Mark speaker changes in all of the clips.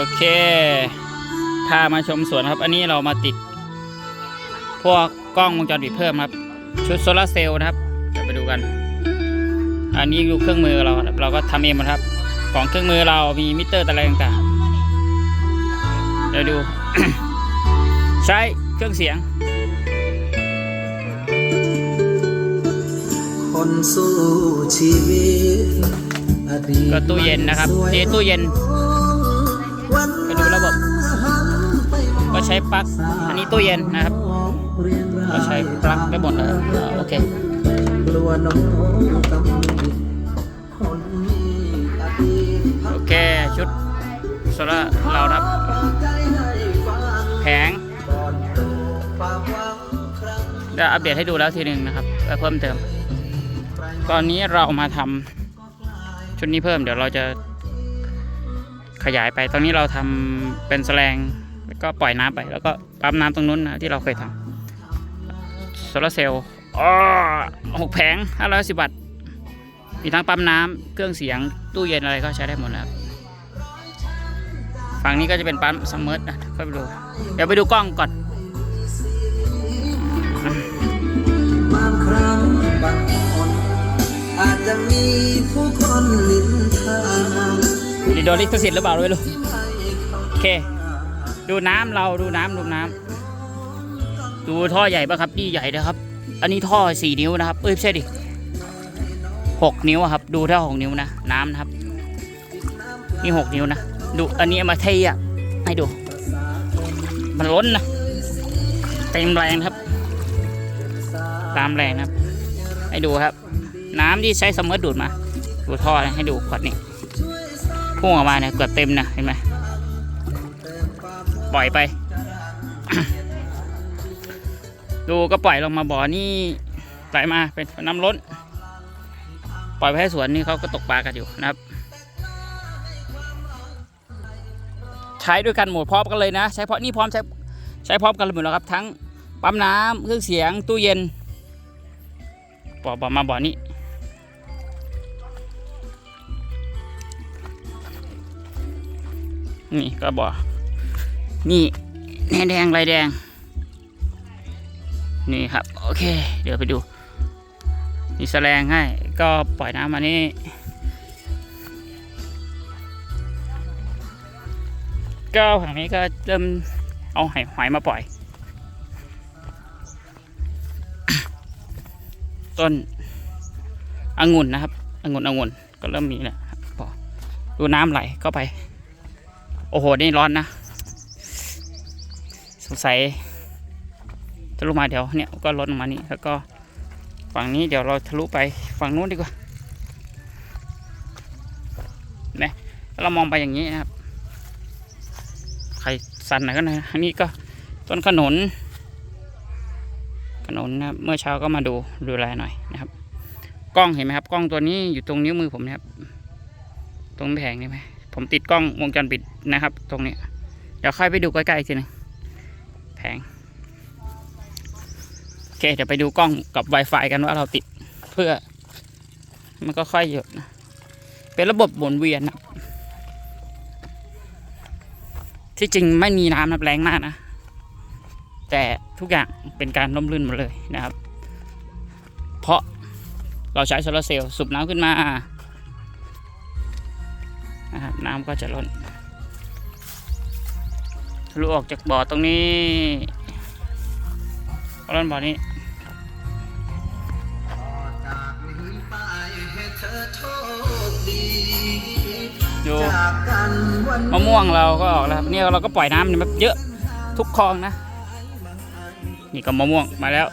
Speaker 1: โอเคพามาชมสวนครับ อันนี้เรามาติด พวกกล้องวงจรปิดเพิ่มครับ ชุดโซลาร์เซลล์นะครับเดี๋ยวไปดูกัน อันนี้ดูเครื่องมือเราครับเราก็ทำเองหมดครับ ของเครื่องมือเรามีมิเตอร์อะไรต่างๆเดี๋ยวดู ใช้เครื่องเสียง
Speaker 2: คนสู้ชีวิตอดีต
Speaker 1: ก็ตู้เย็นนะครับนี่ตู้เย็น
Speaker 2: วัน
Speaker 1: ใช้ปลั๊กอันนี้ตู้เย็นนะครับก็ใช้ปลั๊กได้หมดเลยโอเคโอเคชุดโซล่าเรานะครับ แผง
Speaker 2: ก่อนเกิดความหวังครั้ง
Speaker 1: ได้อัปเดตให้ดูแล้วทีหนึ่งนะครับเพิ่มเติม ตอนนี้เรามาทำชุดนี้เพิ่มเดี๋ยวเราจะขยายไป ตอนนี้เราทำเป็นแสลง แล้วก็ปล่อยน้ำไป แล้วก็ปั๊มน้ำตรงนู้นนะที่เราเคยทำโซลาร์เซลล์อ๋อหกแผงห้าร้อยสิบบาทมีทั้งปั๊มน้ำเครื่องเสียงตู้เย็นอะไรก็ใช้ได้หมดนะครับฝั่งนี้ก็จะเป็นปั๊มซัมเมอร์นะค่อยไปดู เดี๋ยวไปดูกล้องก่อน
Speaker 2: บางครั้งบางคนอาจจะมีผู้คนนินทา
Speaker 1: นี่โดนลิขสิทธิ์หรือเปล่าไม่รู้
Speaker 2: ที่ไม่เข้า
Speaker 1: โอเค ดูน้ำเราดูน้ำดูน้ำดูท่อใหญ่ปะครับ นี่ใหญ่นะครับ อันนี้ท่อสี่นิ้วนะครับ เอ้ยใช่ดิหกนิ้วครับ ดูท่าหกนิ้วนะน้ำนะครับ นี่หกนิ้วนะดูอันนี้มาเทอะให้ดู มันล้นนะเต็มแรงครับ ตามแรงครับ ให้ดูครับ น้ำที่ใช้สมมติดูดมา ดูท่อนะให้ดูขวดนี้พุ่งออกมาเนี่ยเกือบเต็มนะเห็นไหม ปล่อยไป ดูก็ปล่อยลงมาบ่อนี่ไหลมาเป็นน้ำล้น ปล่อยไปให้สวนนี่เขาก็ตกปลากันอยู่นะครับ ใช้ด้วยกันหมดพร้อมกันเลยนะ ใช้เพราะนี่พร้อมใช้ใช้พร้อมกันหมดแล้วครับ ทั้งปั๊มน้ำเครื่องเสียงตู้เย็นบ่อบ่อมาบ่อนี้นี่ก็บ่อ นี่แหนแดงลายแดง นี่ครับ โอเค เดี๋ยวไปดู มีแสลงให้ ก็ปล่อยน้ำมานี่ก็ฝั่งนี้ก็เริ่มเอาหอยหอยมาปล่อย ต้นองุ่นนะครับองุ่นองุ่นก็เริ่มมีแล้วพอดูน้ำไหลเข้าไป โอ้โห นี่ร้อนนะ สงสัยทะลุมาเดี๋ยวเนี่ยก็ลดลงมานี่แล้วก็ฝั่งนี้เดี๋ยวเราทะลุไปฝั่งนู้นดีกว่าเนี่ยถ้าเรามองไปอย่างนี้นะครับใครสั่นหน่อยก็หน่อยนะอันนี้ก็ต้นขนุนขนุนนะครับเมื่อเช้าก็มาดูดูแลหน่อยนะครับ กล้องเห็นไหมครับ กล้องตัวนี้อยู่ตรงนิ้วมือผมนะครับ ตรงแผงนี่ไหมผมติดกล้องวงจรปิดนะครับ ตรงนี้ เดี๋ยวค่อยไปดูใกล้ๆอีกทีหนึง แผงโอเค เดี๋ยวไปดูกล้องกับ Wi-Fi กันว่าเราติดเพื่อ มันก็ค่อยหยุดนะ เป็นระบบหมุนเวียนนะที่จริงไม่มีน้ำนะแรงมากนะ แต่ทุกอย่างเป็นการล่มลื่นหมดเลยนะครับ เพราะเราใช้โซลาร์เซลล์สูบน้ำขึ้นมานะครับน้ำก็จะล้น ลุออกจากบ่อตรงนี้ร้อนบ่อนี้
Speaker 2: จากนี้ไปให้เธอโชคดี
Speaker 1: ดู
Speaker 2: จากกันวัน
Speaker 1: มะม่วงเราก็ออกแล้วเนี่ยเราก็ปล่อยน้ำเนี่ยแบบเยอะทุกคลองนะ นี่ก็มะม่วงมาแล้ว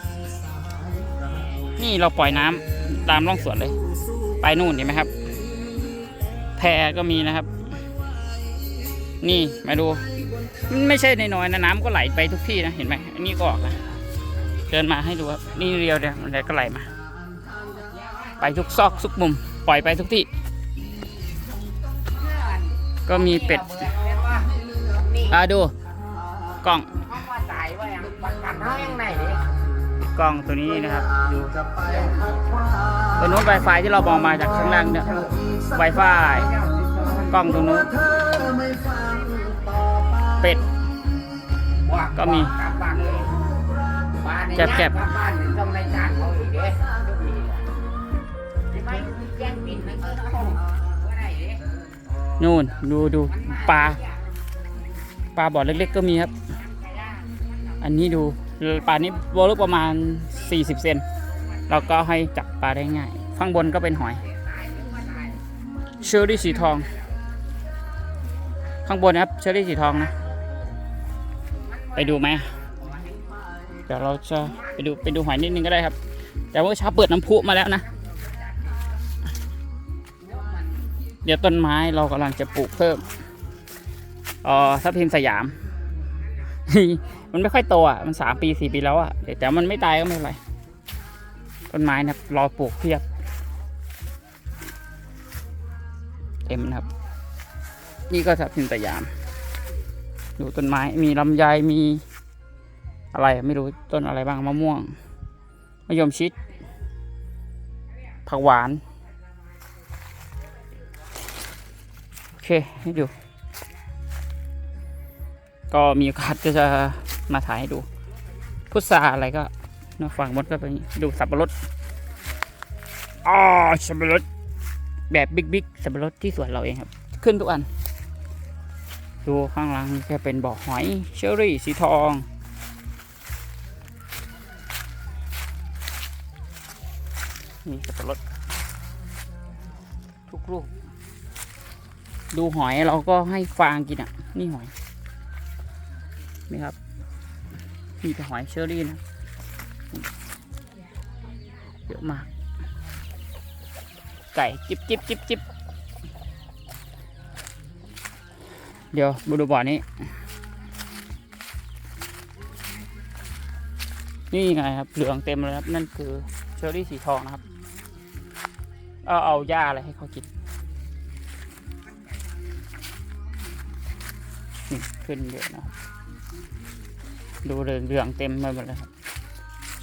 Speaker 1: นี่เราปล่อยน้ำตามร่องสวนเลย ไปนู่นเห็นไหมครับ แพก็มีนะครับ นี่มาดู มันไม่ใช่นน้อยนะน้ำก็ไหลไปทุกที่นะเห็นไหมอันนี้ก็ออกนะเดินมาให้ดูครับนี่เรียวเดียวมันก็ไหลมา ไปทุกซอกทุกมุมปล่อยไปทุกที่ ก็มีเป็ดอ่าดูกล้อง
Speaker 3: ก
Speaker 1: ล้องตัวนี้นะครับดูตัวนู้น Wi-Fi ที่เรามองมาจากข้างล่างเนี่ย Wi-Fi กล้องตรงนู้น
Speaker 2: เป็
Speaker 1: ด ก็มีแก็บแก็บ
Speaker 3: กลับบ้านนี่ต้องในจานเขาอีกเด้ใช่ไหมแย่งปิ่นมันก็เอาไว้ไหนเด้
Speaker 1: นู่นดูดูปลาปลาบ่อเล็ก ๆ ก็มีครับ อันนี้ดูปลานี้ตัวลึกประมาณ 40 เซนเราก็ให้จับปลาได้ง่าย ข้างบนก็เป็นหอยเชอรี่สีทอง ข้างบนนะครับเชอรี่สีทองนะ ไปดูไหมเดี๋ยวเราจะไปดูไปดูหอยนิดนึงก็ได้ครับ แต่ว่าเช้าเปิดน้ำพุมาแล้วนะ เดี๋ยวต้นไม้เรากำลังจะปลูกเพิ่มเอ่อทับทิมสยาม มันไม่ค่อยโตอะ มันสามปีสี่ปีแล้วอะแต่แต่มันไม่ตายก็ไม่เป็นไร ต้นไม้นะครับรอปลูกเพียบเต็มนะครับ นี่ก็ทับทิมสยาม ดูต้นไม้ มีลำไยมีอะไรไม่รู้ต้นอะไรบ้างมะม่วงมะยมชิด ผักหวาน โอเค ให้ดู ก็มีโอกาสก็จะมาถ่ายให้ดู พุทราอะไรก็นะฝั่งบนก็เป็นนี้ดูสับปะรดอ๋อสับปะรดแบบบิ๊กๆสับปะรดที่สวนเราเองครับ ขึ้นทุกอัน ดูข้างหล่างจะเป็นบ่อหอยเชอรี่สีทอง นี่สับปะรดทุกลูก ดูหอยเราก็ให้ฟางกินอะ นี่หอย นี่ครับมีแต่หอยเชอรี่นะเยอะมาก ไก่จิบจิบจิบจิบ เดี๋ยวมาดูบ่อนี้ นี่ไงครับเหลืองเต็มเลยครับ นั่นคือเชอรี่สีทองนะครับ เอาเอาหญ้าอะไรให้เขากินนี่ขึ้นเยอะนะครับดูเรืองเรืองเต็มไปหมดเลยครับ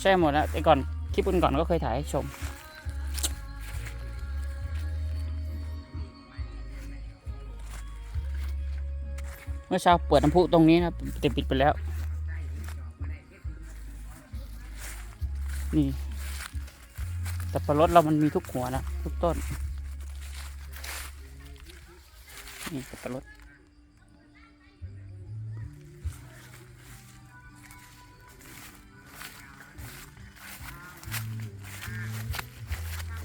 Speaker 1: ใช่หมดแล้วแต่ก่อนคลิปก่อนก็เคยถ่ายให้ชม มื่อเช้าเปิดน้ำพุตรงนี้นะแต่ปิดไปแล้ว นี่แต่ปลารดเรามันมีทุกหัวนะทุกต้น นี่สับปะรด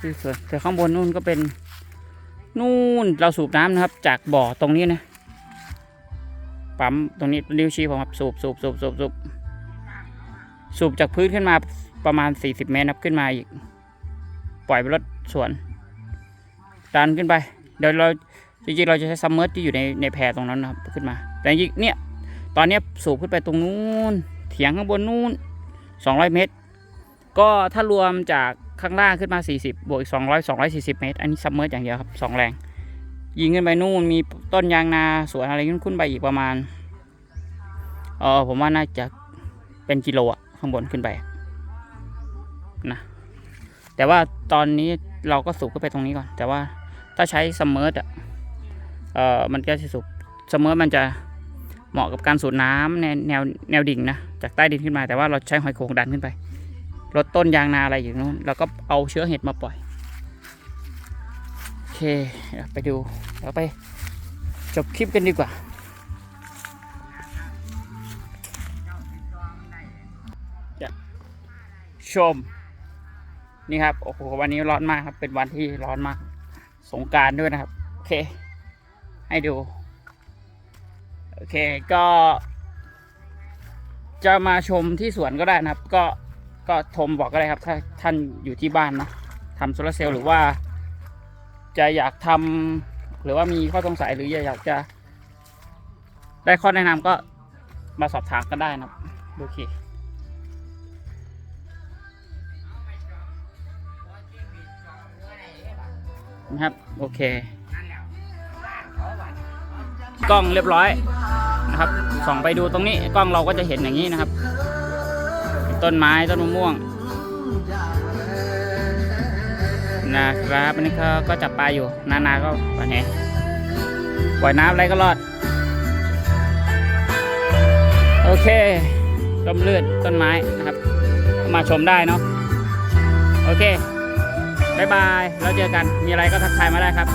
Speaker 1: ที่สวยแต่ข้างบนนู่นก็เป็น นู่นเราสูบน้ำนะครับ จากบ่อตรงนี้นะ ปั๊มตรงนี้นิ้วชี้ผมครับสูบสูบสูบสูบสูบสูบจากพื้นขึ้นมาประมาณ 40 เมตรนะครับขึ้นมาอีก ปล่อยไปรถสวน ดันขึ้นไป เดี๋ยวเราจริงๆเราจะใช้ซัมเมอร์ที่อยู่ในในแพรตรงนั้นนะครับขึ้นมา แต่จริงเนี่ยตอนนี้สูบขึ้นไปตรงนู้นเถียงข้างบนนู้น 200 เมตร ก็ถ้ารวมจากข้างล่างขึ้นมา 40 บวกอีก 200 240 เมตร อันนี้ซัมเมอร์อย่างเดียวครับสองแรง ยิงขึ้นไปนู่นมีต้นยางนาสวนอะไรขึ้นไปอีกประมาณเออผมว่าน่าจะเป็นกิโลอะข้างบนขึ้นไปนะแต่ว่าตอนนี้เราก็สูบขึ้นไปตรงนี้ก่อน แต่ว่าถ้าใช้ซัมเมอร์อะเออมันก็จะสูบซัมเมอร์มันจะเหมาะกับการสูบน้ำในแนวแนวดิ่งนะจากใต้ดินขึ้นมาแต่ว่าเราใช้หอยโขงดันขึ้นไปลดต้นยางนาอะไรอยู่นู้นแล้วก็เอาเชื้อเห็ดมาปล่อย เคเดี๋ยวไปดูเราไปจบคลิปกันดีกว่าชม นี่ครับ โอ้โห วันนี้ร้อนมากครับ เป็นวันที่ร้อนมาก สงการด้วยนะครับ โอเค ให้ดู โอเค ก็ จะมาชมที่สวนก็ได้นะครับ ก็ ก็โทรมบอกก็ได้ครับ ถ้าท่านอยู่ที่บ้านนะทำโซลาร์เซลล์หรือว่า จะอยากทำหรือว่ามีข้อสงสัยหรืออยากจะ ได้ข้อแนะนำก็มาสอบถามกันได้นะครับโอเคนะครับโอเค กล้องเรียบร้อยนะครับส่องไปดูตรงนี้กล้องเราก็จะเห็นอย่างนี้นะครับ ต้นไม้ต้นมะม่วง นะครับอันนี้ก็ก็จับปลาอยู่ นานาก็วันนี้ปล่อยน้ำอะไรก็รอด โอเคร่มเลือดต้นไม้นะครับ มาชมได้เนาะโอเคบายบาย แล้วเจอกันมีอะไรก็ทักทายมาได้ครับ